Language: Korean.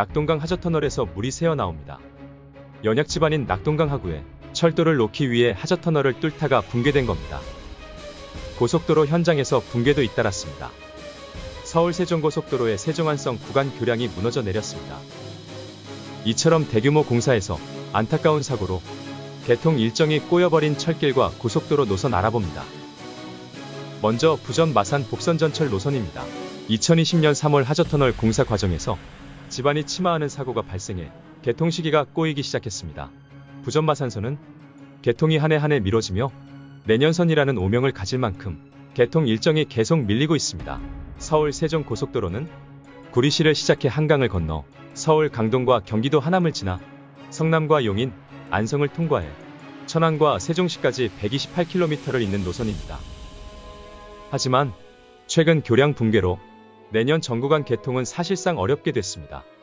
낙동강 하저터널에서 물이 새어 나옵니다. 연약 지반인 낙동강 하구에 철도를 놓기 위해 하저터널을 뚫다가 붕괴된 겁니다. 고속도로 현장에서 붕괴도 잇따랐습니다. 서울 세종고속도로의 세종안성 구간 교량이 무너져 내렸습니다. 이처럼 대규모 공사에서 안타까운 사고로 개통 일정이 꼬여버린 철길과 고속도로 노선 알아봅니다. 먼저 부전 마산 복선 전철 노선입니다. 2020년 3월 하저터널 공사 과정에서 집안이 침하하는 사고가 발생해 개통 시기가 꼬이기 시작했습니다. 부전 마산선은 개통이 한 해 한 해 미뤄지며 내년선이라는 오명을 가질 만큼 개통 일정이 계속 밀리고 있습니다. 서울 세종 고속도로는 구리시를 시작해 한강을 건너 서울 강동과 경기도 하남을 지나 성남과 용인, 안성을 통과해 천안과 세종시까지 128km를 잇는 노선입니다. 하지만 최근 교량 붕괴로 내년 전구간 개통은 사실상 어렵게 됐습니다.